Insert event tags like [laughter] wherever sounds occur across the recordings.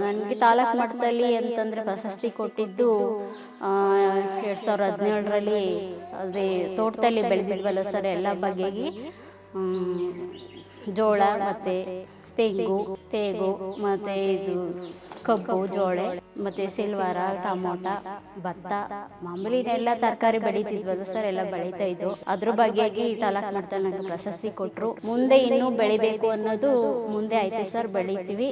ನನಗೆ ತಾಲೂಕು ಮಟ್ಟದಲ್ಲಿ ಅಂತಂದರೆ ಪ್ರಶಸ್ತಿ ಕೊಟ್ಟಿದ್ದು ಎರಡು ಸಾವಿರ ಹದಿನೇಳರಲ್ಲಿ ಅದೇ ತೋಟದಲ್ಲಿ ಬೆಳೆದಿದ್ವಲ್ಲ ಸರ್ ಎಲ್ಲ ಬಗೆಗೆ. ಜೋಳ ಮತ್ತು ತೆಂಗು, ತೇಗು ಮತ್ತು ಇದು ಕಬ್ಬು, ಜೋಳೆ ಮತ್ತು ಸಿಲ್ವಾರ, ಟಮೋಟ, ಭತ್ತ. ಮಾಮೂಲಿ ಎಲ್ಲ ತರಕಾರಿ ಬೆಳೀತಿದ್ವಲ್ಲ ಸರ್ ಎಲ್ಲ ಬೆಳೀತಾ ಇದ್ವು ಅದ್ರ ಬಗ್ಗೆ ಈ ತಾಲೂಕು ಮಟ್ಟದಲ್ಲಿ ನನಗೆ ಪ್ರಶಸ್ತಿ ಕೊಟ್ಟರು ಮುಂದೆ ಇನ್ನೂ ಬೆಳಿಬೇಕು ಅನ್ನೋದು ಮುಂದೆ ಐತೆ ಸರ್ ಬೆಳಿತೀವಿ.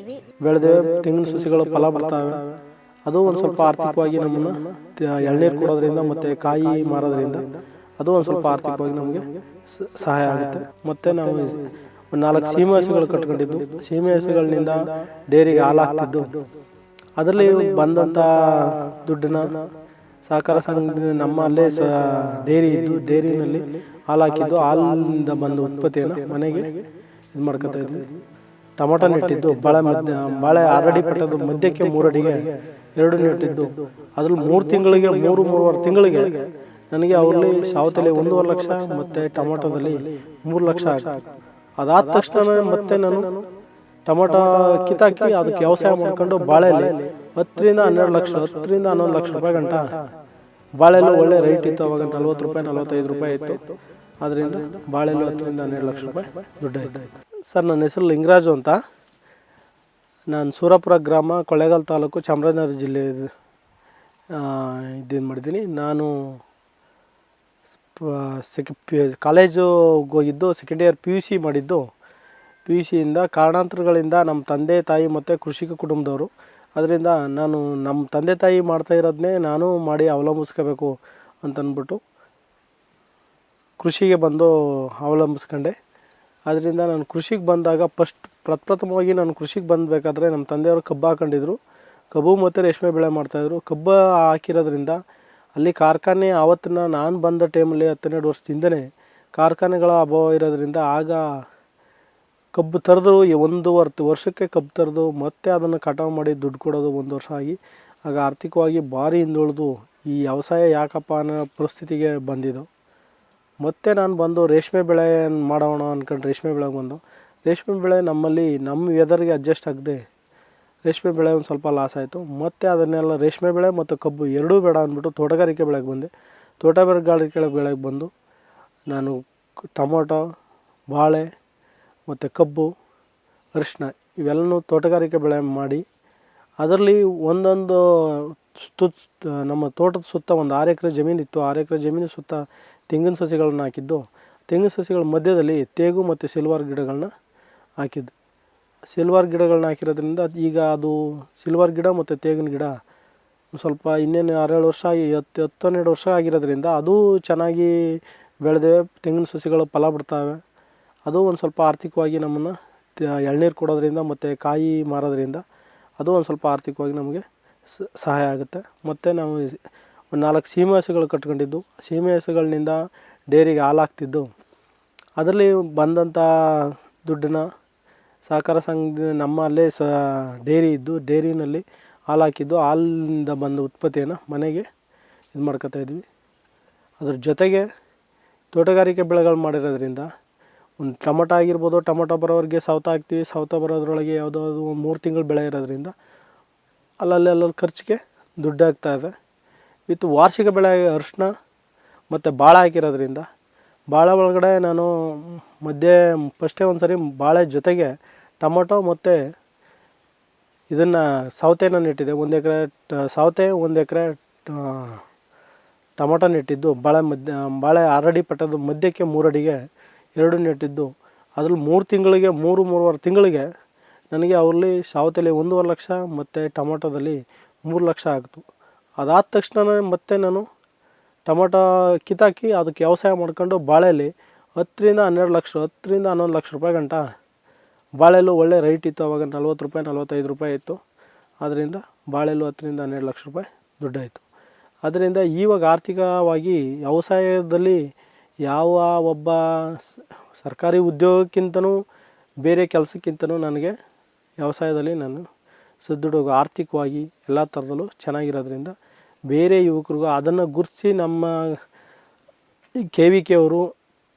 ಬೆಳೆದ ತೆಂಗಿನ ಸಸಿಗಳು ಫಲ ಬರ್ತಾವೆ. ಅದು ಒಂದು ಸ್ವಲ್ಪ ಆರ್ಥಿಕವಾಗಿ ನಮ್ಮನ್ನು ಎಳ್ನೀರು ಕೊಡೋದ್ರಿಂದ ಮತ್ತು ಕಾಯಿ ಮಾರೋದ್ರಿಂದ ಅದು ಒಂದು ಸ್ವಲ್ಪ ಆರ್ಥಿಕವಾಗಿ ನಮಗೆ ಸಹಾಯ ಆಗುತ್ತೆ. ಮತ್ತು ನಾವು ನಾಲ್ಕು ಸೀಮೆ ಹಸುಗಳು ಕಟ್ಕೊಂಡಿದ್ದು. ಸೀಮೆ ಹಸುಗಳಿಂದ ಡೈರಿಗೆ ಹಾಲು ಹಾಕ್ತಿದ್ದು ಅದರಲ್ಲಿ ಬಂದಂಥ ದುಡ್ಡನ್ನ ಸಹಕಾರ ಸಂಘದಿಂದ ನಮ್ಮಲ್ಲೇ ಸ ಡೈರಿ ಇದ್ದು ಡೈರಿನಲ್ಲಿ ಹಾಲು ಹಾಕಿದ್ದು ಹಾಲಿನಿಂದ ಬಂದ ಉತ್ಪತ್ತಿಯನ್ನು ಮನೆಗೆ ಇದು ಮಾಡ್ಕೊತಾ ಇದ್ವಿ. ಟೊಮೊಟೊ ನೆಟ್ಟಿದ್ದು. ಬಾಳೆ ಮಧ್ಯ ಬಾಳೆ ಆರಡಿ ಪಟ್ಟದ್ದು ಮಧ್ಯಕ್ಕೆ ಮೂರಡಿಗೆ ಎರಡು ನೆಟ್ಟಿದ್ದು. ಅದ್ರಲ್ಲಿ ಮೂರು ತಿಂಗಳಿಗೆ ಮೂರು ಮೂರುವರೆ ತಿಂಗಳಿಗೆ ನನಗೆ ಅವರಲ್ಲಿ ಸಾವತಲ್ಲಿ ಒಂದೂವರೆ ಲಕ್ಷ ಮತ್ತು ಟೊಮೊಟೊದಲ್ಲಿ ಮೂರು ಲಕ್ಷ ಆಯಿತು ಅದಾದ ತಕ್ಷಣ ಮತ್ತೆ ನಾನು ಟೊಮೊಟೊ ಕಿತ್ತಾಕಿ ಅದಕ್ಕೆ ವ್ಯವಸಾಯ ಮಾಡ್ಕೊಂಡು ಬಾಳೆಲಿ ಹತ್ತರಿಂದ ಹನ್ನೆರಡು ಲಕ್ಷ, ಹತ್ತರಿಂದ ಹನ್ನೊಂದು ಲಕ್ಷ ರೂಪಾಯಿ ಗಂಟ ಬಾಳೆಲು ಒಳ್ಳೆ ರೇಟ್ ಇತ್ತು, ಅವಾಗ ನಲ್ವತ್ತು ರೂಪಾಯಿ, ನಲ್ವತ್ತೈದು ರೂಪಾಯಿ ಇತ್ತು. ಅದರಿಂದ ಬಾಳೆಲ್ಲೂ ಹತ್ತರಿಂದ ಹನ್ನೆರಡು ಲಕ್ಷ ರೂಪಾಯಿ ದುಡ್ಡು ದುಡ್ಡಾಯಿತು ಸರ್, ನನ್ನ ಹೆಸರು ಲಿಂಗರಾಜು ಅಂತ. ನಾನು ಸೂರಪುರ ಗ್ರಾಮ ಕೊಳ್ಳೇಗಾಲ ತಾಲೂಕು ಚಾಮರಾಜನಗರ ಜಿಲ್ಲೆ ಇದೇನು ಮಾಡಿದ್ದೀನಿ. ನಾನು ಸೆಕೆ ಪಿ ಕಾಲೇಜು ಹೋಗಿದ್ದು second year P U C ಮಾಡಿದ್ದು. ಪಿ ಯು ಸಿಯಿಂದ ಕಾರಣಾಂತರಗಳಿಂದ ನಮ್ಮ ತಂದೆ, ತಾಯಿ ಮತ್ತು ಕೃಷಿಕ ಕುಟುಂಬದವರು. ಅದರಿಂದ ನಾನು ನಮ್ಮ ತಂದೆ, ತಾಯಿ ಮಾಡ್ತಾ ಇರೋದನ್ನೇ ನಾನು ಮಾಡಿ ಅವಲಂಬಿಸ್ಕೋಬೇಕು ಅಂತಂದ್ಬಿಟ್ಟು ಕೃಷಿಗೆ ಬಂದು ಅವಲಂಬಿಸ್ಕೊಂಡೆ. ಅದರಿಂದ ನಾನು ಕೃಷಿಗೆ ಬಂದಾಗ ಫಸ್ಟ್ ಪ್ರಪ್ರಥಮವಾಗಿ ನಾನು ಕೃಷಿಗೆ ಬಂದಬೇಕಾದ್ರೆ ನಮ್ಮ ತಂದೆಯವರು ಕಬ್ಬು ಹಾಕೊಂಡಿದ್ರು. ಕಬ್ಬು ಮತ್ತು ರೇಷ್ಮೆ ಬೆಳೆ ಮಾಡ್ತಾಯಿದ್ರು ಕಬ್ಬು ಹಾಕಿರೋದ್ರಿಂದ ಅಲ್ಲಿ ಕಾರ್ಖಾನೆ ಆವತ್ತಿನ ನಾನು ಬಂದ ಟೈಮಲ್ಲಿ ಹತ್ತೆರಡು ವರ್ಷದಿಂದನೇ ಕಾರ್ಖಾನೆಗಳ ಅಭಾವ ಇರೋದ್ರಿಂದ ಆಗ ಕಬ್ಬು ತರದು ಒಂದೂವರೆ ವರ್ಷಕ್ಕೆ ಕಬ್ಬು ತರದು ಮತ್ತೆ ಅದನ್ನು ಕಟಾವು ಮಾಡಿ ದುಡ್ಡು ಕೊಡೋದು ಒಂದು ವರ್ಷ ಆಗಿ, ಆಗ ಆರ್ಥಿಕವಾಗಿ ಭಾರಿ ಹಿಂದುಳಿದು ಈ ವ್ಯವಸಾಯ ಯಾಕಪ್ಪ ಅನ್ನೋ ಪರಿಸ್ಥಿತಿಗೆ ಬಂದಿದ್ದು. ಮತ್ತೆ ನಾನು ಬಂದು ರೇಷ್ಮೆ ಬೆಳೆ ಮಾಡೋಣ ಅಂದ್ಕೊಂಡು ರೇಷ್ಮೆ ಬೆಳೆಗೆ ಬಂದು, ರೇಷ್ಮೆ ಬೆಳೆ ನಮ್ಮಲ್ಲಿ ನಮ್ಮ ವೆದರ್ಗೆ ಅಡ್ಜಸ್ಟ್ ಆಗದೆ ರೇಷ್ಮೆ ಬೆಳೆ ಒಂದು ಸ್ವಲ್ಪ ಲಾಸ್ ಆಯಿತು. ಮತ್ತು ಅದನ್ನೆಲ್ಲ ರೇಷ್ಮೆ ಬೆಳೆ ಮತ್ತು ಕಬ್ಬು ಎರಡೂ ಬೇಡ ಅಂದ್ಬಿಟ್ಟು ತೋಟಗಾರಿಕೆ ಬೆಳೆಗೆ ಬಂದೆ. ತೋಟಗಾರಿಕೆ ಬೆಳೆಗೆ ಬಂದು ನಾನು ಟೊಮೊಟೊ, ಬಾಳೆ ಮತ್ತು ಕಬ್ಬು ಅರಿಶಿನ ಇವೆಲ್ಲನೂ ತೋಟಗಾರಿಕೆ ಬೆಳೆ ಮಾಡಿ ಅದರಲ್ಲಿ ಒಂದೊಂದು ಸುತ್ತ ನಮ್ಮ ತೋಟದ ಸುತ್ತ ಒಂದು ಆರು ಎಕರೆ ಜಮೀನಿತ್ತು ಆರು ಎಕರೆ ಜಮೀನು ಸುತ್ತ ತೆಂಗಿನ ಸಸಿಗಳನ್ನ ಹಾಕಿದ್ದು. ತೆಂಗಿನ ಸಸಿಗಳ ಮಧ್ಯದಲ್ಲಿ ತೇಗು ಮತ್ತು ಸಿಲ್ವರ್ ಗಿಡಗಳನ್ನ ಹಾಕಿದ್ದು. ಸಿಲ್ವರ್ ಗಿಡಗಳನ್ನ ಹಾಕಿರೋದ್ರಿಂದ ಈಗ ಅದು ಸಿಲ್ವರ್ ಗಿಡ ಮತ್ತು ತೇಗಿನ ಗಿಡ ಸ್ವಲ್ಪ ಇನ್ನೇನು ಆರೇಳು ವರ್ಷ ಆಗಿ, ಹತ್ತು ಹತ್ತು ಹನ್ನೆರಡು ವರ್ಷ ಆಗಿರೋದ್ರಿಂದ ಅದು ಚೆನ್ನಾಗಿ ಬೆಳೆದೆ ತೆಂಗಿನ ಸಸಿಗಳು ಫಲ ಬಿಡ್ತಾವೆ ಅದು ಒಂದು ಸ್ವಲ್ಪ ಆರ್ಥಿಕವಾಗಿ ನಮ್ಮನ್ನು ಎಳ್ನೀರು ಕೊಡೋದ್ರಿಂದ ಮತ್ತು ಕಾಯಿ ಮಾರೋದ್ರಿಂದ ಅದು ಒಂದು ಸ್ವಲ್ಪ ಆರ್ಥಿಕವಾಗಿ ನಮಗೆ ಸಹಾಯ ಆಗುತ್ತೆ. ಮತ್ತು ನಾವು ಒಂದು ನಾಲ್ಕು ಸೀಮೆ ಹಸುಗಳು ಕಟ್ಕೊಂಡಿದ್ದು. ಸೀಮೆ ಹಸುಗಳಿಂದ ಡೈರಿಗೆ ಹಾಲು ಹಾಕ್ತಿದ್ದು. ಅದರಲ್ಲಿ ಬಂದಂಥ ದುಡ್ಡನ್ನ ಸಹಕಾರ ಸಂಘ ನಮ್ಮಲ್ಲೇ ಸ ಡೈರಿ ಇದ್ದು ಡೇರಿನಲ್ಲಿ ಹಾಲು ಹಾಕಿದ್ದು ಹಾಲಿಂದ ಬಂದ ಉತ್ಪತ್ತಿಯನ್ನು ಮನೆಗೆ ಇದು ಮಾಡ್ಕೊತಾ ಇದ್ವಿ. ಅದ್ರ ಜೊತೆಗೆ ತೋಟಗಾರಿಕೆ ಬೆಳೆಗಳು ಮಾಡಿರೋದ್ರಿಂದ ಒಂದು ಟಮಟ ಆಗಿರ್ಬೋದು, ಟೊಮೊಟೊ ಬರೋವರೆಗೆ ಸೌತ ಹಾಕ್ತೀವಿ, ಸೌತ ಬರೋದ್ರೊಳಗೆ ಯಾವುದಾದ್ರು ಒಂದು ಮೂರು ತಿಂಗಳು ಬೆಳೆ ಇರೋದ್ರಿಂದ ಅಲ್ಲಲ್ಲಿ ಅಲ್ಲಲ್ಲಿ ಖರ್ಚಿಗೆ ದುಡ್ಡು ಇದೆ. ಇತ್ತು ವಾರ್ಷಿಕ ಬೆಳೆ ಅರಿಶಿನ ಮತ್ತು ಬಾಳೆ ಹಾಕಿರೋದ್ರಿಂದ ಬಾಳೆ ಒಳಗಡೆ ನಾನು ಮಧ್ಯೆ ಫಸ್ಟೇ ಒಂದು ಸರಿ ಬಾಳೆ ಜೊತೆಗೆ ಟೊಮೊಟೊ ಮತ್ತು ಇದನ್ನು ಸೌತೆನ ಇಟ್ಟಿದ್ದೆ ಒಂದು ಎಕರೆ, ಸೌತೆ, ಒಂದು ಎಕರೆ ಟೊಮೊಟೊ ನೆಟ್ಟಿದ್ದು. ಬಾಳೆ ಮಧ್ಯ, ಬಾಳೆ ಆರಡಿ ಪಟ್ಟದ ಮಧ್ಯಕ್ಕೆ ಮೂರಡಿಗೆ ಎರಡು ನೆಟ್ಟಿದ್ದು. ಅದ್ರಲ್ಲಿ ಮೂರು ತಿಂಗಳಿಗೆ, ಮೂರು, ಮೂರುವರೆ ತಿಂಗಳಿಗೆ ನನಗೆ ಅವರಲ್ಲಿ ಸೌತೆಲಿ ಒಂದೂವರೆ ಲಕ್ಷ ಮತ್ತು ಟೊಮೊಟೊದಲ್ಲಿ ಮೂರು ಲಕ್ಷ ಆಗ್ತು. ಅದಾದ ತಕ್ಷಣ ಮತ್ತೆ ನಾನು ಟೊಮೊಟೊ ಕಿತ್ತಾಕಿ ಅದಕ್ಕೆ ವ್ಯವಸಾಯ ಮಾಡ್ಕೊಂಡು ಬಾಳೆಲಿ ಹತ್ತರಿಂದ ಹನ್ನೆರಡು ಲಕ್ಷ, ಹತ್ತರಿಂದ ಹನ್ನೊಂದು ಲಕ್ಷ ರೂಪಾಯಿ ಗಂಟ. ಬಾಳೆಲ್ಲೂ ಒಳ್ಳೆ ರೈಟ್ ಇತ್ತು, ಅವಾಗ ನಲ್ವತ್ತು ರೂಪಾಯಿ, ನಲ್ವತ್ತೈದು ರೂಪಾಯಿ ಇತ್ತು. ಅದರಿಂದ ಬಾಳೆಲ್ಲೂ ಹತ್ತರಿಂದ ಹನ್ನೆರಡು ಲಕ್ಷ ರೂಪಾಯಿ ದುಡ್ಡಾಯಿತು. ಅದರಿಂದ ಇವಾಗ ಆರ್ಥಿಕವಾಗಿ ವ್ಯವಸಾಯದಲ್ಲಿ ಯಾವ ಒಬ್ಬ ಸರ್ಕಾರಿ ಉದ್ಯೋಗಕ್ಕಿಂತನೂ ಬೇರೆ ಕೆಲಸಕ್ಕಿಂತನೂ ನನಗೆ ವ್ಯವಸಾಯದಲ್ಲಿ ನಾನು ಸದೃಢ ಆರ್ಥಿಕವಾಗಿ ಎಲ್ಲ ಥರದಲ್ಲೂ ಚೆನ್ನಾಗಿರೋದ್ರಿಂದ ಬೇರೆ ಯುವಕರಿಗೂ ಅದನ್ನು ಗುರ್ಸಿ ನಮ್ಮ ಕೆ ವಿ ಕೆ ಅವರು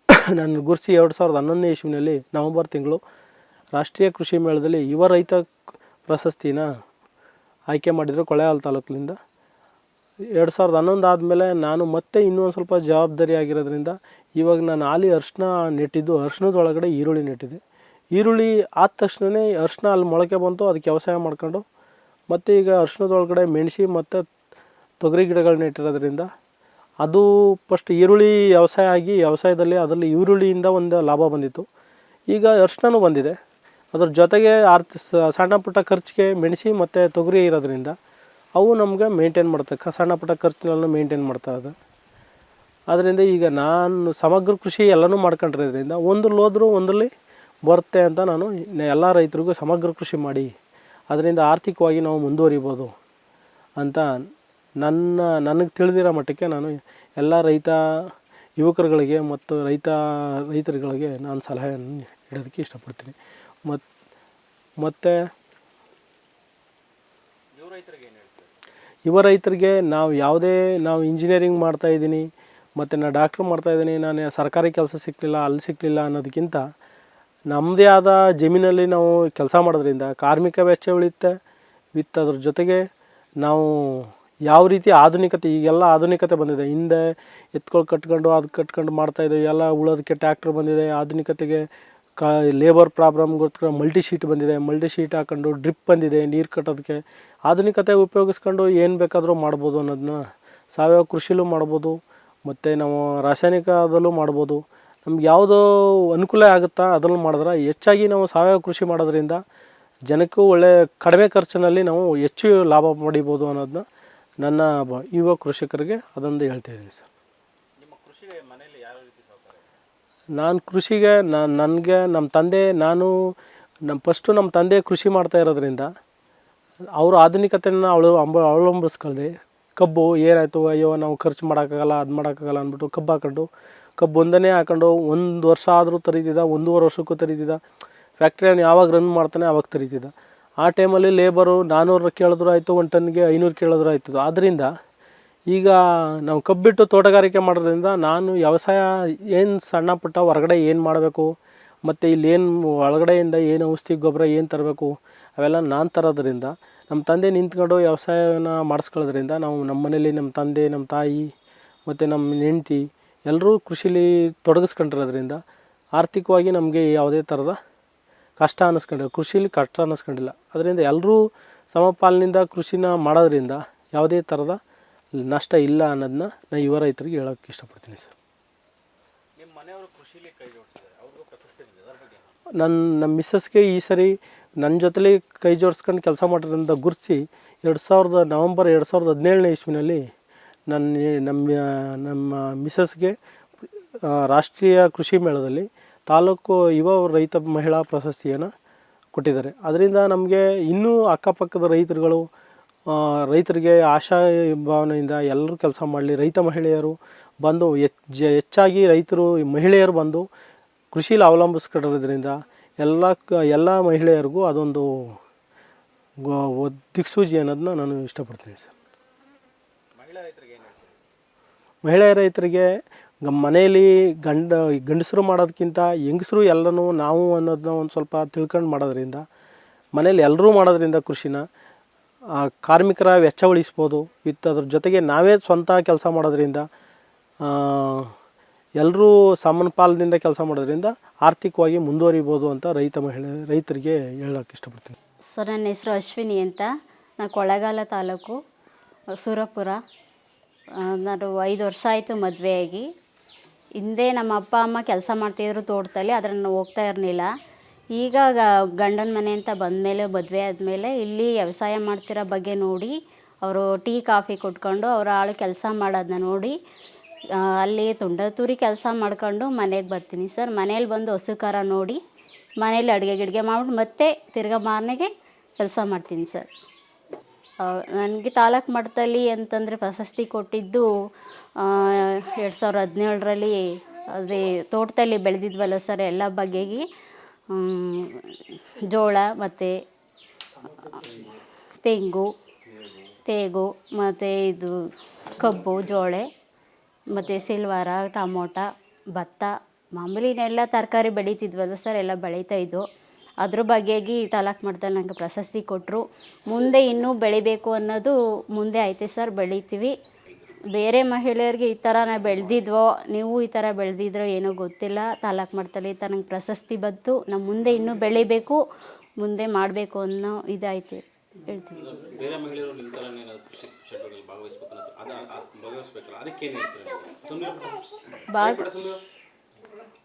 [coughs] ನನ್ನ ಗುರ್ಸಿ ಎರಡು ಸಾವಿರದ ಹನ್ನೊಂದನೇ ಇಸ್ವಿನಲ್ಲಿ ನವಂಬರ್ ತಿಂಗಳು ರಾಷ್ಟ್ರೀಯ ಕೃಷಿ ಮೇಳದಲ್ಲಿ ಯುವ ರೈತ ಪ್ರಶಸ್ತಿನ ಆಯ್ಕೆ ಮಾಡಿದರು ಕೊಳ್ಳೇಗಾಲ ತಾಲೂಕಿನಿಂದ. ಎರಡು ಸಾವಿರದ ಹನ್ನೊಂದು ಆದಮೇಲೆ ನಾನು ಮತ್ತೆ ಇನ್ನೂ ಒಂದು ಸ್ವಲ್ಪ ಜವಾಬ್ದಾರಿ ಆಗಿರೋದ್ರಿಂದ ಇವಾಗ ನಾನು ಆಲಿ ಅರ್ಶಿನ ನೆಟ್ಟಿದ್ದು ಅರ್ಶಿನದೊಳಗಡೆ ಈರುಳ್ಳಿ ನೆಟ್ಟಿದ್ದೆ ಈರುಳ್ಳಿ ಆದ ತಕ್ಷಣವೇ ಅರ್ಶಿನ ಅಲ್ಲಿ ಮೊಳಕೆ ಬಂತು, ಅದಕ್ಕೆ ವ್ಯವಸಾಯ ಮಾಡ್ಕೊಂಡು ಮತ್ತು ಈಗ ಅರ್ಶಿನದೊಳಗಡೆ ಮೆಣಸಿ ಮತ್ತು ತೊಗರಿ ಗಿಡಗಳನ್ನ ಇಟ್ಟಿರೋದ್ರಿಂದ ಅದು ಫಸ್ಟ್ ಈರುಳ್ಳಿ ವ್ಯವಸಾಯ ಆಗಿ ವ್ಯವಸಾಯದಲ್ಲಿ ಅದರಲ್ಲಿ ಈರುಳ್ಳಿಯಿಂದ ಒಂದು ಲಾಭ ಬಂದಿತ್ತು. ಈಗ ಅರ್ಶಿನೂ ಬಂದಿದೆ. ಅದ್ರ ಜೊತೆಗೆ ಆರ್ಥ ಸಣ್ಣ ಪುಟ್ಟ ಖರ್ಚಿಗೆ ಮೆಣಸಿ ಮತ್ತು ತೊಗರಿ ಇರೋದ್ರಿಂದ ಅವು ನಮಗೆ ಮೇಂಟೈನ್ ಮಾಡ್ತಕ್ಕ ಸಣ್ಣ ಪುಟ್ಟ ಖರ್ಚುಗಳನ್ನು ಮೇಂಟೈನ್ ಮಾಡ್ತಾ ಇದೆ. ಅದರಿಂದ ಈಗ ನಾನು ಸಮಗ್ರ ಕೃಷಿ ಎಲ್ಲನೂ ಮಾಡ್ಕೊಂಡಿರೋದ್ರಿಂದ ಒಂದು ಹೋದ್ರೂ ಒಂದರಲ್ಲಿ ಬರುತ್ತೆ ಅಂತ ನಾನು ಎಲ್ಲ ರೈತರಿಗೂ ಸಮಗ್ರ ಕೃಷಿ ಮಾಡಿ ಅದರಿಂದ ಆರ್ಥಿಕವಾಗಿ ನಾವು ಮುಂದುವರಿಬೋದು ಅಂತ ನನ್ನ ನನಗೆ ತಿಳಿದಿರೋ ಮಟ್ಟಕ್ಕೆ ನಾನು ಎಲ್ಲ ರೈತ ಯುವಕರುಗಳಿಗೆ ಮತ್ತು ರೈತ ರೈತರುಗಳಿಗೆ ನಾನು ಸಲಹೆಯನ್ನು ನೀಡೋದಕ್ಕೆ ಇಷ್ಟಪಡ್ತೀನಿ. ಮತ್ತು ಮತ್ತು ಯುವ ರೈತರಿಗೆ ನಾವು ಯಾವುದೇ ನಾವು ಇಂಜಿನಿಯರಿಂಗ್ ಮಾಡ್ತಾ ಇದ್ದೀನಿ ಮತ್ತು ನಾನು ಡಾಕ್ಟ್ರ್ ಮಾಡ್ತಾ ಇದ್ದೀನಿ ನಾನು ಸರ್ಕಾರಿ ಕೆಲಸ ಸಿಕ್ಕಲಿಲ್ಲ ಅಲ್ಲಿ ಸಿಕ್ಕಲಿಲ್ಲ ಅನ್ನೋದಕ್ಕಿಂತ ನಮ್ಮದೇ ಆದ ಜಮೀನಲ್ಲಿ ನಾವು ಕೆಲಸ ಮಾಡೋದ್ರಿಂದ ಕಾರ್ಮಿಕ ವೆಚ್ಚ ಉಳಿಯುತ್ತೆ. ವಿತ್ ಅದ್ರ ಜೊತೆಗೆ ನಾವು ಯಾವ ರೀತಿ ಆಧುನಿಕತೆ, ಈಗೆಲ್ಲ ಆಧುನಿಕತೆ ಬಂದಿದೆ. ಹಿಂದೆ ಎತ್ಕೊಳ್ ಕಟ್ಕೊಂಡು ಅದು ಕಟ್ಕೊಂಡು ಮಾಡ್ತಾಯಿದ್ದೆ ಎಲ್ಲ ಉಳೋದಕ್ಕೆ ಟ್ಯಾಕ್ಟ್ರ್ ಬಂದಿದೆ, ಆಧುನಿಕತೆಗೆ ಕ ಲೇಬರ್ ಪ್ರಾಬ್ಲಮ್ಗೋಸ್ಕರ ಮಲ್ಟಿ ಶೀಟ್ ಬಂದಿದೆ ಮಲ್ಟಿ ಶೀಟ್ ಹಾಕೊಂಡು ಡ್ರಿಪ್ ಬಂದಿದೆ, ನೀರು ಕಟ್ಟೋದಕ್ಕೆ. ಆಧುನಿಕತೆ ಉಪಯೋಗಿಸ್ಕೊಂಡು ಏನು ಬೇಕಾದರೂ ಮಾಡ್ಬೋದು ಅನ್ನೋದನ್ನ ಸಾವಯವ ಕೃಷಿಲೂ ಮಾಡ್ಬೋದು, ಮತ್ತು ನಾವು ರಾಸಾಯನಿಕದಲ್ಲೂ ಮಾಡ್ಬೋದು. ನಮ್ಗೆ ಯಾವುದು ಅನುಕೂಲ ಆಗುತ್ತಾ ಅದನ್ನು ಮಾಡಿದ್ರೆ ಹೆಚ್ಚಾಗಿ ನಾವು ಸಾವಯವ ಕೃಷಿ ಮಾಡೋದ್ರಿಂದ ಜನಕ್ಕೂ ಒಳ್ಳೆ ಕಡಿಮೆ ಖರ್ಚಿನಲ್ಲಿ ನಾವು ಹೆಚ್ಚು ಲಾಭ ಪಡಿಬೋದು ಅನ್ನೋದನ್ನ ನನ್ನ ಬ ಯುವ ಕೃಷಿಕರಿಗೆ ಅದೊಂದು ಹೇಳ್ತಾ ಇದ್ದೀನಿ ಸರ್. ನಾನು ಕೃಷಿಗೆ ನಾನು ನನಗೆ ನಮ್ಮ ತಂದೆ ನಾನು ನಮ್ಮ ಫಸ್ಟು ನಮ್ಮ ತಂದೆ ಕೃಷಿ ಮಾಡ್ತಾ ಇರೋದ್ರಿಂದ ಅವರು ಆಧುನಿಕತೆಯನ್ನು ಅವಳು ಅಂಬ ಅವಲಂಬಿಸ್ಕೊಳ್ದೆ. ಕಬ್ಬು ಏನಾಯಿತು ಅಯ್ಯೋ ನಾವು ಖರ್ಚು ಮಾಡೋಕ್ಕಾಗಲ್ಲ ಅದು ಮಾಡೋಕ್ಕಾಗಲ್ಲ ಅಂದ್ಬಿಟ್ಟು ಕಬ್ಬು ಹಾಕೊಂಡು ಕಬ್ಬು ಒಂದನೇ ಹಾಕೊಂಡು ಒಂದು ವರ್ಷ ಆದರೂ ತರೀತಿದ್ದ ಒಂದೂವರೆ ವರ್ಷಕ್ಕೂ ತರೀತಿದ್ದ. ಫ್ಯಾಕ್ಟ್ರಿಯನ್ನು ಯಾವಾಗ ರನ್ ಮಾಡ್ತಾನೆ ಆವಾಗ ತರೀತಿದ್ದ. ಆ ಟೈಮಲ್ಲಿ ಲೇಬರು ನಾನ್ನೂರು ಕೇಳಿದ್ರು ಆಯಿತು, ಒಂದು ಟನ್ಗೆ ಐನೂರು ಕೇಳಿದ್ರು ಆಯ್ತದ ಆದ್ದರಿಂದ ಈಗ ನಾವು ಕಬ್ಬಿಟ್ಟು ತೋಟಗಾರಿಕೆ ಮಾಡೋದ್ರಿಂದ ನಾನು ವ್ಯವಸಾಯ ಏನು ಸಣ್ಣ ಪುಟ್ಟ ಹೊರಗಡೆ ಏನು ಮಾಡಬೇಕು, ಮತ್ತು ಇಲ್ಲೇನು ಒಳಗಡೆಯಿಂದ ಏನು ಔಷಧಿ ಗೊಬ್ಬರ ಏನು ತರಬೇಕು, ಅವೆಲ್ಲ ನಾನು ತರೋದ್ರಿಂದ ನಮ್ಮ ತಂದೆ ನಿಂತ್ಕೊಂಡು ವ್ಯವಸಾಯನ ಮಾಡಿಸ್ಕೊಳ್ಳೋದ್ರಿಂದ ನಾವು ನಮ್ಮ ಮನೇಲಿ ನಮ್ಮ ತಂದೆ ನಮ್ಮ ತಾಯಿ, ಮತ್ತು ನಮ್ಮ ಹೆಂಡ್ತಿ ಎಲ್ಲರೂ ಕೃಷಿಲಿ ತೊಡಗಿಸ್ಕೊಂಡಿರೋದ್ರಿಂದ ಆರ್ಥಿಕವಾಗಿ ನಮಗೆ ಯಾವುದೇ ಥರದ ಕಷ್ಟ ಅನ್ನಿಸ್ಕೊಂಡಿಲ್ಲ ಕೃಷಿಲಿ ಕಷ್ಟ ಅನ್ನಿಸ್ಕೊಂಡಿಲ್ಲ ಅದರಿಂದ ಎಲ್ಲರೂ ಸಮಪಾಲಿನಿಂದ ಕೃಷಿನ ಮಾಡೋದ್ರಿಂದ ಯಾವುದೇ ಥರದ ನಷ್ಟ ಇಲ್ಲ ಅನ್ನೋದನ್ನ ನಾನು ಯುವ ರೈತರಿಗೆ ಹೇಳೋಕ್ಕೆ ಇಷ್ಟಪಡ್ತೀನಿ ಸರ್. ನನ್ನ ನಮ್ಮ ಮಿಸ್ಸಸ್ಗೆ ಈ ಸರಿ ನನ್ನ ಜೊತೆಲಿ ಕೈ ಜೋಡಿಸ್ಕೊಂಡು ಕೆಲಸ ಮಾಡೋದ್ರಿಂದ ಗುರುತಿಸಿ ಎರಡು ಸಾವಿರದ ನವಂಬರ್ ಎರಡು ಸಾವಿರದ ಹದಿನೇಳನೇ ಇಸ್ವಿನಲ್ಲಿ ನನ್ನ ನಮ್ಮ ನಮ್ಮ ಮಿಸ್ಸಸ್ಗೆ ರಾಷ್ಟ್ರೀಯ ಕೃಷಿ ಮೇಳದಲ್ಲಿ ತಾಲೂಕು ಯುವ ರೈತ ಮಹಿಳಾ ಪ್ರಶಸ್ತಿಯನ್ನು ಕೊಟ್ಟಿದ್ದಾರೆ. ಅದರಿಂದ ನಮಗೆ ಇನ್ನೂ ಅಕ್ಕಪಕ್ಕದ ರೈತರುಗಳು ರೈತರಿಗೆ ಆಶಾ ಭಾವನೆಯಿಂದ ಎಲ್ಲರೂ ಕೆಲಸ ಮಾಡಲಿ. ರೈತ ಮಹಿಳೆಯರು ಬಂದು ಹೆಚ್ಚ ಹೆಚ್ಚಾಗಿ ರೈತರು ಮಹಿಳೆಯರು ಬಂದು ಕೃಷಿಲಿ ಅವಲಂಬಿಸ್ಕೊಂಡಿರೋದ್ರಿಂದ ಎಲ್ಲ ಕ ಎಲ್ಲ ಮಹಿಳೆಯರಿಗೂ ಅದೊಂದು ದಿಕ್ಸೂಜಿ ದಿಕ್ಸೂಚಿ ಅನ್ನೋದನ್ನ ನಾನು ಇಷ್ಟಪಡ್ತೀನಿ ಸರ್. ಮಹಿಳೆಯ ರೈತರಿಗೆ ಗ- ಮನೆಯಲ್ಲಿ ಗಂಡ ಗಂಡಸರು ಮಾಡೋದಕ್ಕಿಂತ ಹೆಂಗಸರು ಎಲ್ಲನೂ ನಾವು ಅನ್ನೋದನ್ನ ಒಂದು ಸ್ವಲ್ಪ ತಿಳ್ಕೊಂಡು ಮಾಡೋದ್ರಿಂದ ಮನೇಲಿ ಎಲ್ಲರೂ ಮಾಡೋದ್ರಿಂದ ಕೃಷಿನ ಕಾರ್ಮಿಕರ ವೆಚ್ಚ ಉಳಿಸ್ಬೋದು. ವಿತ್ ಅದ್ರ ಜೊತೆಗೆ ನಾವೇ ಸ್ವಂತ ಕೆಲಸ ಮಾಡೋದ್ರಿಂದ ಎಲ್ಲರೂ ಸಮಪಾಲದಿಂದ ಕೆಲಸ ಮಾಡೋದ್ರಿಂದ ಆರ್ಥಿಕವಾಗಿ ಮುಂದುವರಿಬೋದು ಅಂತ ರೈತ ಮಹಿಳೆ, ರೈತರಿಗೆ ಹೇಳೋಕ್ಕೆ ಇಷ್ಟಪಡ್ತೀನಿ. ಸರ್, ನನ್ನ ಹೆಸರು ಅಶ್ವಿನಿ ಅಂತ. ನಾನು ಕೊಳ್ಳೇಗಾಲ ತಾಲೂಕು, ಸುರಪುರ. ನಾನು ಐದು ವರ್ಷ ಆಯಿತು ಮದುವೆಯಾಗಿ. ಹಿಂದೆ ನಮ್ಮ ಅಪ್ಪ, ಅಮ್ಮ ಕೆಲಸ ಮಾಡ್ತಿದ್ರು ತೋಟದಲ್ಲಿ, ಆದರೆ ನಾನು ಹೋಗ್ತಾ ಇರಲಿಲ್ಲ. ಈಗ ಗಂಡನ ಮನೆ ಅಂತ ಬಂದಮೇಲೆ, ಮದುವೆ ಆದಮೇಲೆ ಇಲ್ಲಿ ವ್ಯವಸಾಯ ಮಾಡ್ತಿರೋ ಬಗ್ಗೆ ನೋಡಿ, ಅವರು ಟೀ, ಕಾಫಿ ಕೊಟ್ಕೊಂಡು ಅವರ ಆಳು ಕೆಲಸ ಮಾಡೋದನ್ನ ನೋಡಿ ಅಲ್ಲಿ ಅಲ್ಲಿ ತುಂಡತೂರಿ ಕೆಲಸ ಮಾಡ್ಕೊಂಡು ಮನೆಗೆ ಬರ್ತೀನಿ ಸರ್. ಮನೇಲಿ ಬಂದು ಹಸು ಖಾರ ನೋಡಿ, ಮನೇಲಿ ಅಡುಗೆ ಗಿಡ್ಗೆ ಮಾಡ್ಬಿಟ್ಟು ಮತ್ತೆ ತಿರ್ಗಾ ಮಾರನೆಗೆ ಕೆಲಸ ಮಾಡ್ತೀನಿ ಸರ್. ನನಗೆ ತಾಲೂಕು ಮಟ್ಟದಲ್ಲಿ ಅಂತಂದರೆ ಪ್ರಶಸ್ತಿ ಕೊಟ್ಟಿದ್ದು ಎರಡು ಸಾವಿರ ಹದಿನೇಳರಲ್ಲಿ ಅದೇ ತೋಟದಲ್ಲಿ ಬೆಳೆದಿದ್ವಲ್ಲ ಸರ್ ಎಲ್ಲ ಬಗೆಗೆ ಜೋಳ ಮತ್ತು ತೆಂಗು, ತೇಗು ಮತ್ತು ಇದು ಕಬ್ಬು, ಜೋಳೆ ಮತ್ತು ಸಿಲ್ವಾರ, ಟಮೋಟ, ಭತ್ತ ಮಾಮೂಲಿನೆಲ್ಲ ತರಕಾರಿ ಬೆಳೀತಿದ್ವಲ್ಲ ಸರ್ ಎಲ್ಲ ಬೆಳೀತಾ ಅದ್ರ ಬಗ್ಗೆಗೆ ತಾಲೂಕು ಮಟ್ಟದಲ್ಲಿ ನನಗೆ ಪ್ರಶಸ್ತಿ ಕೊಟ್ಟರು ಮುಂದೆ ಇನ್ನೂ ಬೆಳಿಬೇಕು ಅನ್ನೋದು ಮುಂದೆ ಐತೆ ಸರ್ ಬೆಳಿತೀವಿ. ಬೇರೆ ಮಹಿಳೆಯರಿಗೆ ಈ ಥರ ನಾವು ಬೆಳೆದಿದ್ವೋ ನೀವು ಈ ಥರ ಬೆಳೆದಿದ್ರೋ ಏನೋ ಗೊತ್ತಿಲ್ಲ. ತಾಲೂಕು ಮಟ್ಟದಲ್ಲಿ ಈ ಥರ ನಂಗೆ ಪ್ರಶಸ್ತಿ ಬಂತು. ನಮ್ಮ ಮುಂದೆ ಇನ್ನೂ ಬೆಳಿಬೇಕು ಮುಂದೆ ಮಾಡಬೇಕು ಅನ್ನೋ ಇದಾಯ್ತು ಹೇಳ್ತೀನಿ. ಭಾಗ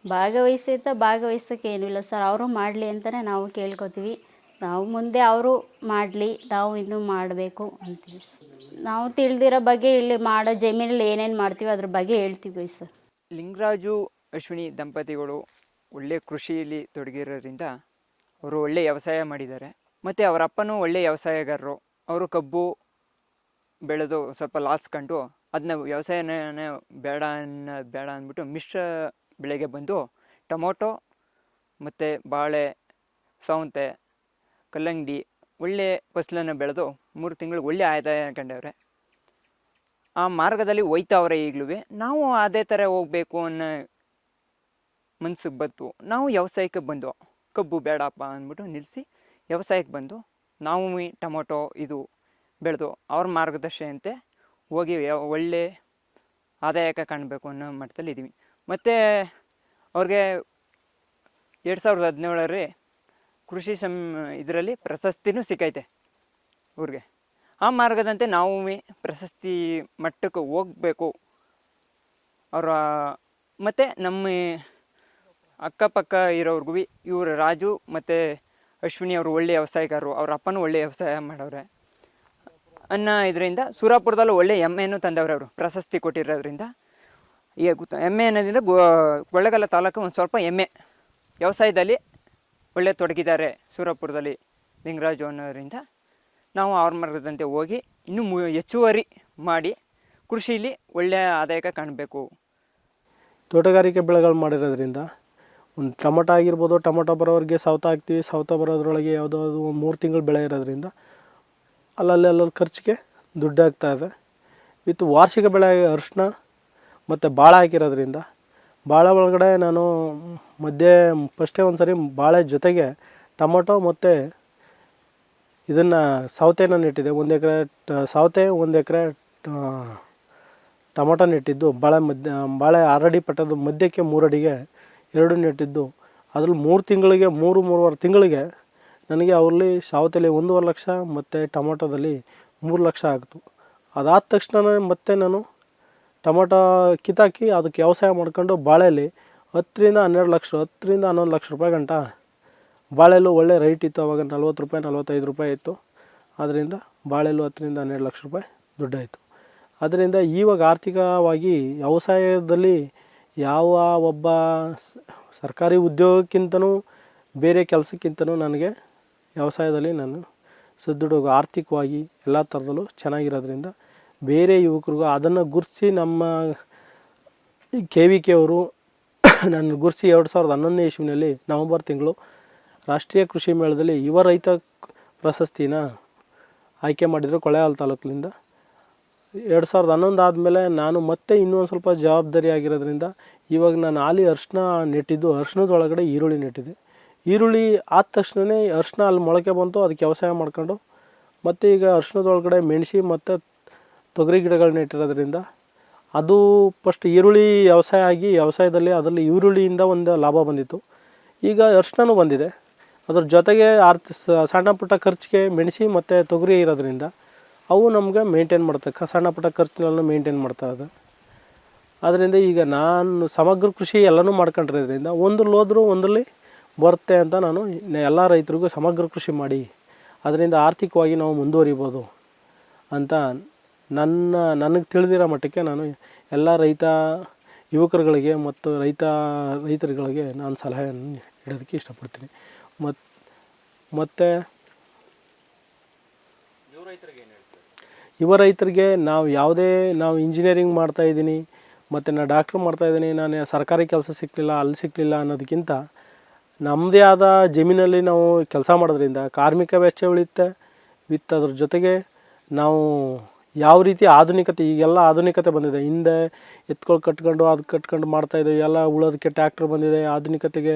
ಭಾಗವಹಿಸಿತ ಭಾಗವಹಿಸೋಕೆ ಇಲ್ಲ ಸರ್, ಅವರು ಮಾಡಲಿ ಅಂತಲೇ ನಾವು ಕೇಳ್ಕೊತೀವಿ. ನಾವು ಮುಂದೆ ಅವರು ಮಾಡಲಿ, ನಾವು ಇನ್ನೂ ಮಾಡಬೇಕು ಅಂತೀವಿ. ನಾವು ತಿಳಿದಿರೋ ಬಗ್ಗೆ ಇಲ್ಲಿ ಮಾಡೋ ಜಮೀನಲ್ಲಿ ಏನೇನು ಮಾಡ್ತೀವಿ ಅದ್ರ ಬಗ್ಗೆ ಹೇಳ್ತೀವಿ ಸರ್. ಲಿಂಗರಾಜು, ಅಶ್ವಿನಿ ದಂಪತಿಗಳು ಒಳ್ಳೆಯ ಕೃಷಿಯಲ್ಲಿ ತೊಡಗಿರೋದ್ರಿಂದ ಅವರು ಒಳ್ಳೆ ವ್ಯವಸಾಯ ಮಾಡಿದ್ದಾರೆ. ಮತ್ತು ಅವರ ಅಪ್ಪನೂ ಒಳ್ಳೆ ವ್ಯವಸಾಯಗಾರರು. ಅವರು ಕಬ್ಬು ಬೆಳೆದು ಸ್ವಲ್ಪ ಲಾಸ್ ಕಂಡು ಅದನ್ನ ವ್ಯವಸಾಯನೇ ಬೇಡ ಅನ್ನೋದು ಬೇಡ ಅಂದ್ಬಿಟ್ಟು ಮಿಶ್ರ ಬೆಳೆಗೆ ಬಂದು ಟೊಮೊಟೊ ಮತ್ತು ಬಾಳೆ, ಸೌಂತೆ, ಕಲ್ಲಂಗಡಿ ಒಳ್ಳೆ ಫಸಲನ್ನು ಬೆಳೆದು ಮೂರು ತಿಂಗಳು ಒಳ್ಳೆ ಆದಾಯ ಕಂಡವ್ರೆ. ಆ ಮಾರ್ಗದಲ್ಲಿ ಹೋಯ್ತಾವ್ರೆ ಈಗಲೂ ನಾವು ಅದೇ ಥರ ಹೋಗಬೇಕು ಅನ್ನೋ ಮನ್ಸಿಗೆ ಬಂತು. ನಾವು ವ್ಯವಸಾಯಕ್ಕೆ ಬಂದು ಕಬ್ಬು ಬೇಡಪ್ಪ ಅಂದ್ಬಿಟ್ಟು ನಿಲ್ಲಿಸಿ ವ್ಯವಸಾಯಕ್ಕೆ ಬಂದು ನಾವು ಟೊಮೊಟೊ ಇದು ಬೆಳೆದು ಅವ್ರ ಮಾರ್ಗದರ್ಶನಂತೆ ಹೋಗಿ ಒಳ್ಳೆ ಆದಾಯಕ್ಕೆ ಕಾಣಬೇಕು ಅನ್ನೋ ಮಟ್ಟದಲ್ಲಿ ಇದ್ದೀವಿ. ಮತ್ತು ಅವ್ರಿಗೆ ಎರಡು ಸಾವಿರದ ಹದಿನೇಳರಲ್ಲಿ ಕೃಷಿ ಸಂ ಇದರಲ್ಲಿ ಪ್ರಶಸ್ತಿನೂ ಸಿಕ್ಕೈತೆ ಅವ್ರಿಗೆ ಆ ಮಾರ್ಗದಂತೆ ನಾವು ಪ್ರಶಸ್ತಿ ಮಟ್ಟಕ್ಕೆ ಹೋಗಬೇಕು. ಅವರ ಮತ್ತು ನಮ್ಮ ಅಕ್ಕಪಕ್ಕ ಇರೋರ್ಗೂ ಇವರು ರಾಜು ಮತ್ತು ಅಶ್ವಿನಿ ಅವರು ಒಳ್ಳೆಯ ವ್ಯವಸಾಯಗಾರರು, ಅವ್ರ ಅಪ್ಪನೂ ಒಳ್ಳೆಯ ವ್ಯವಸಾಯ ಮಾಡವ್ರೆ ಅನ್ನ ಇದರಿಂದ ಸುರಾಪುರದಲ್ಲೂ ಒಳ್ಳೆಯ ಎಮ್ಮೆಯನ್ನು ತಂದವ್ರೆ ಅವರು, ಪ್ರಶಸ್ತಿ ಕೊಟ್ಟಿರೋದ್ರಿಂದ. ಈಗ ಗೊತ್ತ ಎಮ್ಮೆ ಅನ್ನೋದ್ರಿಂದ ಗೋ, ಕೊಳ್ಳೇಗಾಲ ತಾಲೂಕು ಒಂದು ಸ್ವಲ್ಪ ಎಮ್ಮೆ. ವ್ಯವಸಾಯದಲ್ಲಿ ಒಳ್ಳೆ ತೊಡಗಿದ್ದಾರೆ ಸೂರಪುರದಲ್ಲಿ ಲಿಂಗರಾಜು ಅನ್ನೋದ್ರಿಂದ ನಾವು ಅವ್ರ ಮಾರ್ಗದಂತೆ ಹೋಗಿ ಇನ್ನೂ ಮು, ಹೆಚ್ಚುವರಿ ಮಾಡಿ ಕೃಷಿಯಲ್ಲಿ ಒಳ್ಳೆಯ ಆದಾಯಕ್ಕೆ ಕಾಣಬೇಕು. ತೋಟಗಾರಿಕೆ ಬೆಳೆಗಳು ಮಾಡಿರೋದ್ರಿಂದ ಒಂದು ಟೊಮೊಟೊ ಆಗಿರ್ಬೋದು, ಟೊಮೊಟೊ ಬರೋವರೆಗೆ ಸೌತ ಹಾಕ್ತೀವಿ. ಸೌತ ಬರೋದ್ರೊಳಗೆ ಯಾವುದಾದ್ರು ಒಂದು ಮೂರು ತಿಂಗಳು ಬೆಳೆ ಇರೋದ್ರಿಂದ ಅಲ್ಲಲ್ಲಿ ಅಲ್ಲಲ್ಲಿ ಖರ್ಚಿಗೆ ದುಡ್ಡು ಇದೆ. ಇತ್ತು ವಾರ್ಷಿಕ ಬೆಳೆ ಅರಿಶಿನ ಮತ್ತು ಬಾಳೆ ಹಾಕಿರೋದ್ರಿಂದ ಬಾಳೆ ಒಳಗಡೆ ನಾನು ಮಧ್ಯೆ ಫಸ್ಟೇ ಒಂದು ಸರಿ ಬಾಳೆ ಜೊತೆಗೆ ಟೊಮೊಟೊ ಮತ್ತು ಇದನ್ನು ಸೌತೆನ ಇಟ್ಟಿದ್ದೆ ಒಂದು ಎಕರೆ, ಸೌತೆ, ಒಂದು ಎಕರೆ ಟೊಮೊಟೊ ನೆಟ್ಟಿದ್ದು. ಬಾಳೆ ಮಧ್ಯ, ಬಾಳೆ ಆರಡಿ ಪಟ್ಟದ ಮಧ್ಯಕ್ಕೆ ಮೂರಡಿಗೆ ಎರಡು ನೆಟ್ಟಿದ್ದು. ಅದ್ರಲ್ಲಿ ಮೂರು ತಿಂಗಳಿಗೆ, ಮೂರು, ಮೂರುವರೆ ತಿಂಗಳಿಗೆ ನನಗೆ ಅವರಲ್ಲಿ ಸೌತೆಲಿ ಒಂದೂವರೆ ಲಕ್ಷ ಮತ್ತು ಟೊಮೊಟೊದಲ್ಲಿ ಮೂರು ಲಕ್ಷ ಆಗ್ತು. ಅದಾದ ತಕ್ಷಣ ಮತ್ತೆ ನಾನು ಟೊಮೊಟೊ ಕಿತ್ತಾಕಿ ಅದಕ್ಕೆ ವ್ಯವಸಾಯ ಮಾಡ್ಕೊಂಡು ಬಾಳೆಲಿ ಹತ್ತರಿಂದ ಹನ್ನೆರಡು ಲಕ್ಷ, ಹತ್ತರಿಂದ ಹನ್ನೊಂದು ಲಕ್ಷ ರೂಪಾಯಿ ಗಂಟ. ಬಾಳೆಲ್ಲೂ ಒಳ್ಳೆ ರೈಟ್ ಇತ್ತು, ಅವಾಗ ನಲ್ವತ್ತು ರೂಪಾಯಿ, ನಲ್ವತ್ತೈದು ರೂಪಾಯಿ ಇತ್ತು. ಅದರಿಂದ ಬಾಳೆಲ್ಲೂ ಹತ್ತರಿಂದ ಹನ್ನೆರಡು ಲಕ್ಷ ರೂಪಾಯಿ ದುಡ್ಡಾಯಿತು. ಅದರಿಂದ ಇವಾಗ ಆರ್ಥಿಕವಾಗಿ ವ್ಯವಸಾಯದಲ್ಲಿ ಯಾವ ಒಬ್ಬ ಸರ್ಕಾರಿ ಉದ್ಯೋಗಕ್ಕಿಂತನೂ ಬೇರೆ ಕೆಲಸಕ್ಕಿಂತನೂ ನನಗೆ ವ್ಯವಸಾಯದಲ್ಲಿ ನಾನು ಸದೃಢ ಆರ್ಥಿಕವಾಗಿ ಎಲ್ಲ ಥರದಲ್ಲೂ ಚೆನ್ನಾಗಿರೋದ್ರಿಂದ ಬೇರೆ ಯುವಕರಿಗೂ ಅದನ್ನು ಗುರ್ಸಿ ನಮ್ಮ ಕೆ ವಿ ಕೆ ಅವರು [coughs] ನನ್ನ ಗುರ್ಸಿ ಎರಡು ಸಾವಿರದ ಹನ್ನೊಂದನೇ ಇಸ್ವಿನಲ್ಲಿ ನವಂಬರ್ ತಿಂಗಳು ರಾಷ್ಟ್ರೀಯ ಕೃಷಿ ಮೇಳದಲ್ಲಿ ಯುವ ರೈತ ಪ್ರಶಸ್ತಿನ ಆಯ್ಕೆ ಮಾಡಿದರು ಕೊಳ್ಳೇಗಾಲ ತಾಲೂಕಿನಿಂದ. ಎರಡು ಸಾವಿರದ ಹನ್ನೊಂದು ಆದಮೇಲೆ ನಾನು ಮತ್ತೆ ಇನ್ನೂ ಒಂದು ಸ್ವಲ್ಪ ಜವಾಬ್ದಾರಿ ಆಗಿರೋದ್ರಿಂದ ಇವಾಗ ನಾನು ಆಲಿ ಅರ್ಶಿನ ನೆಟ್ಟಿದ್ದು ಅರ್ಶಿನದೊಳಗಡೆ ಈರುಳ್ಳಿ ನೆಟ್ಟಿದ್ದೆ. ಈರುಳ್ಳಿ ಆದ ತಕ್ಷಣವೇ ಅರ್ಶಿನ ಅಲ್ಲಿ ಮೊಳಕೆ ಬಂತು, ಅದಕ್ಕೆ ವ್ಯವಸಾಯ ಮಾಡ್ಕೊಂಡು ಮತ್ತು ಈಗ ಅರ್ಶಿನದೊಳಗಡೆ ಮೆಣಸಿ ಮತ್ತು ತೊಗರಿ ಗಿಡಗಳನ್ನ ಇಟ್ಟಿರೋದ್ರಿಂದ ಅದು ಫಸ್ಟ್ ಈರುಳ್ಳಿ ವ್ಯವಸಾಯ ಆಗಿ ವ್ಯವಸಾಯದಲ್ಲಿ ಅದರಲ್ಲಿ ಈರುಳ್ಳಿಯಿಂದ ಒಂದು ಲಾಭ ಬಂದಿತ್ತು. ಈಗ ಅರಿಶಿನೂ ಬಂದಿದೆ. ಅದ್ರ ಜೊತೆಗೆ ಆರ್ಥ ಸಣ್ಣ ಪುಟ್ಟ ಖರ್ಚಿಗೆ ಮೆಣಸಿ ಮತ್ತು ತೊಗರಿ ಇರೋದ್ರಿಂದ ಅವು ನಮಗೆ ಮೇಂಟೈನ್ ಮಾಡ್ತಕ್ಕ ಸಣ್ಣ ಪುಟ್ಟ ಖರ್ಚುಗಳನ್ನು ಮೇಂಟೈನ್ ಮಾಡ್ತಾ ಇದೆ. ಆದ್ದರಿಂದ ಈಗ ನಾನು ಸಮಗ್ರ ಕೃಷಿ ಎಲ್ಲನೂ ಮಾಡ್ಕೊಂಡಿರೋದ್ರಿಂದ ಒಂದ್ರಲ್ಲಿ ಹೋದ್ರೂ ಒಂದರಲ್ಲಿ ಬರುತ್ತೆ ಅಂತ ನಾನು ಎಲ್ಲ ರೈತರಿಗೂ ಸಮಗ್ರ ಕೃಷಿ ಮಾಡಿ ಅದರಿಂದ ಆರ್ಥಿಕವಾಗಿ ನಾವು ಮುಂದುವರಿಬೋದು ಅಂತ ನನ್ನ ನನಗೆ ತಿಳಿದಿರೋ ಮಟ್ಟಕ್ಕೆ ನಾನು ಎಲ್ಲ ರೈತ ಯುವಕರುಗಳಿಗೆ ಮತ್ತು ರೈತ ರೈತರುಗಳಿಗೆ ನಾನು ಸಲಹೆಯನ್ನು ನೀಡೋದಕ್ಕೆ ಇಷ್ಟಪಡ್ತೀನಿ. ಮತ್ತು ಮತ್ತು ಯುವ ರೈತರಿಗೆ ನಾವು ಯಾವುದೇ ನಾವು ಇಂಜಿನಿಯರಿಂಗ್ ಮಾಡ್ತಾಯಿದ್ದೀನಿ ಮತ್ತು ನಾನು ಡಾಕ್ಟ್ರ್ ಮಾಡ್ತಾಯಿದ್ದೀನಿ ನಾನು ಸರ್ಕಾರಿ ಕೆಲಸ ಸಿಕ್ಕಲಿಲ್ಲ ಅಲ್ಲಿ ಸಿಕ್ಕಲಿಲ್ಲ ಅನ್ನೋದಕ್ಕಿಂತ ನಮ್ಮದೇ ಆದ ಜಮೀನಲ್ಲಿ ನಾವು ಕೆಲಸ ಮಾಡೋದ್ರಿಂದ ಕಾರ್ಮಿಕ ವೆಚ್ಚ ಉಳಿಯುತ್ತೆ. ವಿತ್ ಅದ್ರ ಜೊತೆಗೆ ನಾವು ಯಾವ ರೀತಿ ಆಧುನಿಕತೆ, ಈಗೆಲ್ಲ ಆಧುನಿಕತೆ ಬಂದಿದೆ. ಹಿಂದೆ ಎತ್ಕೊಳ್ ಕಟ್ಕೊಂಡು ಅದು ಕಟ್ಕೊಂಡು ಮಾಡ್ತಾಯಿದ್ದೆ ಎಲ್ಲ ಉಳೋದಕ್ಕೆ ಟ್ಯಾಕ್ಟ್ರ್ ಬಂದಿದೆ, ಆಧುನಿಕತೆಗೆ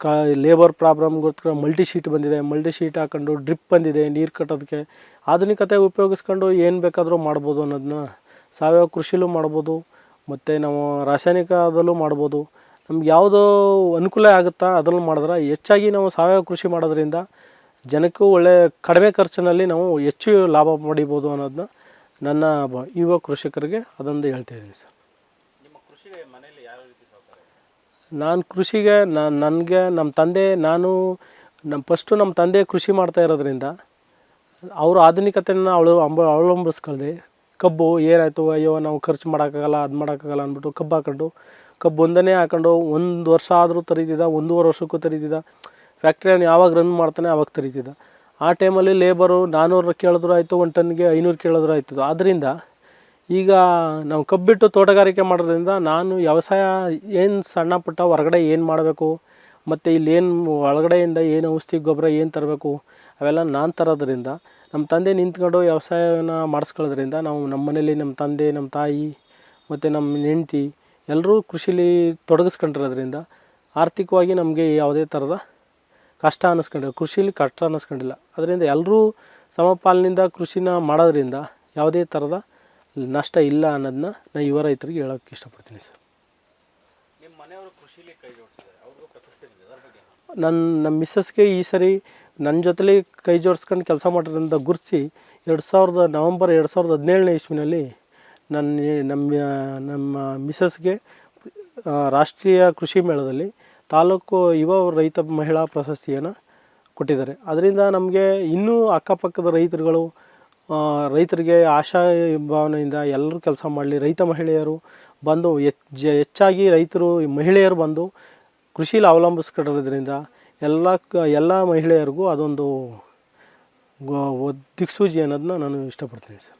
ಕ ಲೇಬರ್ ಪ್ರಾಬ್ಲಮ್ಗೋಸ್ಕರ ಮಲ್ಟಿ ಶೀಟ್ ಬಂದಿದೆ ಮಲ್ಟಿ ಶೀಟ್ ಹಾಕೊಂಡು ಡ್ರಿಪ್ ಬಂದಿದೆ, ನೀರು ಕಟ್ಟೋದಕ್ಕೆ. ಆಧುನಿಕತೆ ಉಪಯೋಗಿಸ್ಕೊಂಡು ಏನು ಬೇಕಾದರೂ ಮಾಡ್ಬೋದು ಅನ್ನೋದನ್ನ ಸಾವಯವ ಕೃಷಿಲೂ ಮಾಡ್ಬೋದು, ಮತ್ತು ನಾವು ರಾಸಾಯನಿಕದಲ್ಲೂ ಮಾಡ್ಬೋದು. ನಮ್ಗೆ ಯಾವುದು ಅನುಕೂಲ ಆಗುತ್ತಾ ಅದರಲ್ಲೂ ಮಾಡಿದ್ರೆ ಹೆಚ್ಚಾಗಿ ನಾವು ಸಾವಯವ ಕೃಷಿ ಮಾಡೋದ್ರಿಂದ ಜನಕ್ಕೂ ಒಳ್ಳೆ ಕಡಿಮೆ ಖರ್ಚಿನಲ್ಲಿ ನಾವು ಹೆಚ್ಚು ಲಾಭ ಪಡಿಬೋದು ಅನ್ನೋದನ್ನ ನನ್ನ ಬ ಯುವ ಕೃಷಿಕರಿಗೆ ಅದೊಂದು ಹೇಳ್ತಾ ಇದ್ದೀನಿ ಸರ್. ನಿಮ್ಮ ಕೃಷಿಗೆ ಮನೆಯಲ್ಲಿ ಯಾವ ರೀತಿ ಸಹಕಾರ ನಾನು ಕೃಷಿಗೆ ನಾನು ನನಗೆ ನಮ್ಮ ತಂದೆ ನಾನು ನಮ್ಮ ಫಸ್ಟು ನಮ್ಮ ತಂದೆ ಕೃಷಿ ಮಾಡ್ತಾ ಇರೋದ್ರಿಂದ ಅವರು ಆಧುನಿಕತೆಯನ್ನು ಅವಳು ಅಂಬ ಅವಲಂಬಿಸ್ಕೊಳ್ದೆ. ಕಬ್ಬು ಏನಾಯಿತು ಅಯ್ಯೋ ನಾವು ಖರ್ಚು ಮಾಡೋಕ್ಕಾಗಲ್ಲ ಅದು ಮಾಡೋಕ್ಕಾಗಲ್ಲ ಅಂದ್ಬಿಟ್ಟು ಕಬ್ಬು ಹಾಕೊಂಡು ಕಬ್ಬು ಒಂದನೇ ಹಾಕೊಂಡು ಒಂದು ವರ್ಷ ಆದರೂ ತರೀತಿದ್ದ ಒಂದೂವರೆ ವರ್ಷಕ್ಕೂ ತರೀತಿದ್ದ. ಫ್ಯಾಕ್ಟ್ರಿಯನ್ನು ಯಾವಾಗ ರನ್ ಮಾಡ್ತಾನೆ ಆವಾಗ ತರೀತಿದ್ದ. ಆ ಟೈಮಲ್ಲಿ ಲೇಬರು ನಾನ್ನೂರು ಕೇಳಿದ್ರು ಆಯಿತು, ಒಂದು ಟನ್ಗೆ ಐನೂರು ಕೇಳಿದ್ರು ಆಯ್ತದ ಆದ್ದರಿಂದ ಈಗ ನಾವು ಕಬ್ಬಿಟ್ಟು ತೋಟಗಾರಿಕೆ ಮಾಡೋದ್ರಿಂದ ನಾನು ವ್ಯವಸಾಯ ಏನು ಸಣ್ಣ ಪುಟ್ಟ ಹೊರಗಡೆ ಏನು ಮಾಡಬೇಕು, ಮತ್ತು ಇಲ್ಲೇನು ಒಳಗಡೆಯಿಂದ ಏನು ಔಷಧಿ ಗೊಬ್ಬರ ಏನು ತರಬೇಕು, ಅವೆಲ್ಲ ನಾನು ತರೋದ್ರಿಂದ ನಮ್ಮ ತಂದೆ ನಿಂತ್ಕೊಂಡು ವ್ಯವಸಾಯನ ಮಾಡಿಸ್ಕೊಳ್ಳೋದ್ರಿಂದ ನಾವು ನಮ್ಮ ಮನೇಲಿ ನಮ್ಮ ತಂದೆ ನಮ್ಮ ತಾಯಿ, ಮತ್ತು ನಮ್ಮ ಹೆಂಡ್ತಿ ಎಲ್ಲರೂ ಕೃಷಿಲಿ ತೊಡಗಿಸ್ಕೊಂಡಿರೋದ್ರಿಂದ ಆರ್ಥಿಕವಾಗಿ ನಮಗೆ ಯಾವುದೇ ಥರದ ಕಷ್ಟ ಅನ್ನಿಸ್ಕೊಂಡಿಲ್ಲ ಕೃಷಿಲಿ ಕಷ್ಟ ಅನ್ನಿಸ್ಕೊಂಡಿಲ್ಲ ಅದರಿಂದ ಎಲ್ಲರೂ ಸಮಪಾಲಿನಿಂದ ಕೃಷಿನ ಮಾಡೋದ್ರಿಂದ ಯಾವುದೇ ಥರದ ನಷ್ಟ ಇಲ್ಲ ಅನ್ನೋದನ್ನ ನಾನು ಯುವ ರೈತರಿಗೆ ಹೇಳೋಕ್ಕೆ ಇಷ್ಟಪಡ್ತೀನಿ ಸರ್ ನಿಮ್ಮ ಮನೆಯವರು ಕೃಷಿಲಿ ಕೈ? ನನ್ನ ನಮ್ಮ ಮಿಸ್ಸಸ್ಗೆ ಈ ಸರಿ ನನ್ನ ಜೊತೆಲಿ ಕೈ ಜೋಡಿಸ್ಕೊಂಡು ಕೆಲಸ ಮಾಡೋದ್ರಿಂದ ಗುರುತಿಸಿ ಎರಡು ಸಾವಿರದ ನವಂಬರ್ ಎರಡು ಸಾವಿರದ ಹದಿನೇಳನೇ ಇಸ್ವಿನಲ್ಲಿ ನನ್ನ ನಮ್ಮ ನಮ್ಮ ಮಿಸ್ಸಸ್ಗೆ ರಾಷ್ಟ್ರೀಯ ಕೃಷಿ ಮೇಳದಲ್ಲಿ ತಾಲೂಕು ಯುವ ರೈತ ಮಹಿಳಾ ಪ್ರಶಸ್ತಿಯನ್ನು ಕೊಟ್ಟಿದ್ದಾರೆ. ಅದರಿಂದ ನಮಗೆ ಇನ್ನೂ ಅಕ್ಕಪಕ್ಕದ ರೈತರುಗಳು ರೈತರಿಗೆ ಆಶಾ ಭಾವನೆಯಿಂದ ಎಲ್ಲರೂ ಕೆಲಸ ಮಾಡಲಿ. ರೈತ ಮಹಿಳೆಯರು ಬಂದು ಹೆಚ್ಚ ಹೆಚ್ಚಾಗಿ ರೈತರು ಮಹಿಳೆಯರು ಬಂದು ಕೃಷಿಲಿ ಅವಲಂಬಿಸ್ಕೊಂಡಿರೋದ್ರಿಂದ ಎಲ್ಲ ಕ ಎಲ್ಲ ಮಹಿಳೆಯರಿಗೂ ಅದೊಂದು ದಿಕ್ಸೂಜಿ ದಿಕ್ಸೂಚಿ ಅನ್ನೋದನ್ನ ನಾನು ಇಷ್ಟಪಡ್ತೀನಿ ಸರ್.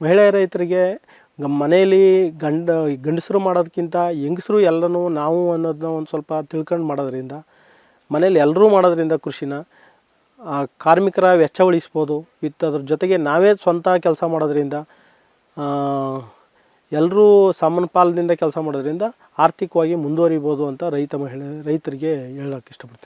ಮಹಿಳಾ ರೈತರಿಗೆ ಗ- ಮನೆಯಲ್ಲಿ ಗಂಡ ಗಂಡಸರು ಮಾಡೋದಕ್ಕಿಂತ ಹೆಂಗಸರು ಎಲ್ಲನೂ ನಾವು ಅನ್ನೋದನ್ನ ಒಂದು ಸ್ವಲ್ಪ ತಿಳ್ಕೊಂಡು ಮಾಡೋದ್ರಿಂದ ಮನೇಲಿ ಎಲ್ಲರೂ ಮಾಡೋದ್ರಿಂದ ಕೃಷಿನ ಕಾರ್ಮಿಕರ ವೆಚ್ಚ ಉಳಿಸ್ಬೋದು. ವಿತ್ ಅದ್ರ ಜೊತೆಗೆ ನಾವೇ ಸ್ವಂತ ಕೆಲಸ ಮಾಡೋದ್ರಿಂದ ಎಲ್ಲರೂ ಸಮಪಾಲದಿಂದ ಕೆಲಸ ಮಾಡೋದ್ರಿಂದ ಆರ್ಥಿಕವಾಗಿ ಮುಂದುವರಿಬೋದು ಅಂತ ರೈತ ಮಹಿಳೆ, ರೈತರಿಗೆ ಹೇಳೋಕ್ಕೆ ಇಷ್ಟಪಡ್ತೀನಿ.